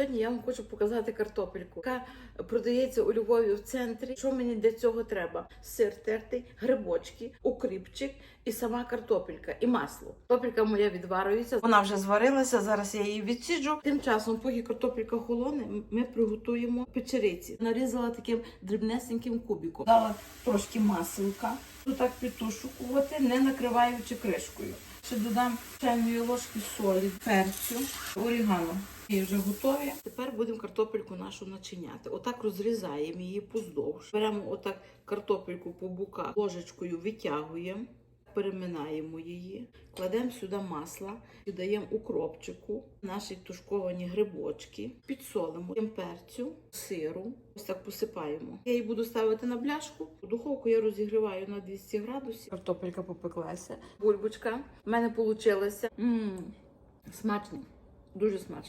Сьогодні я вам хочу показати картопельку, яка продається у Львові в центрі. Що мені для цього треба? Сир тертий, грибочки, укріпчик і сама картопелька, і масло. Картопелька моя відварюється. Вона вже зварилася, зараз я її відсіджу. Тим часом, поки картопелька холоне, ми приготуємо печериці. Нарізала таким дрібнесеньким кубиком. Дала трошки маселка. Так підтушувати, не накриваючи кришкою. Ще додам чайної ложки солі, перцю, орігано. І вже готові. Тепер будемо картопельку нашу начиняти. Отак розрізаємо її поздовж. Беремо отак картопельку по боках, ложечкою витягуємо, переминаємо її, кладемо сюди масло, додаємо укропчику, наші тушковані грибочки, підсолимо перцю, сиру. Ось так посипаємо. Я її буду ставити на бляшку. Духовку я розігріваю на 200 градусів. Картопелька попеклася. Бульбочка в мене вийшла. Смачно. Дуже смачно.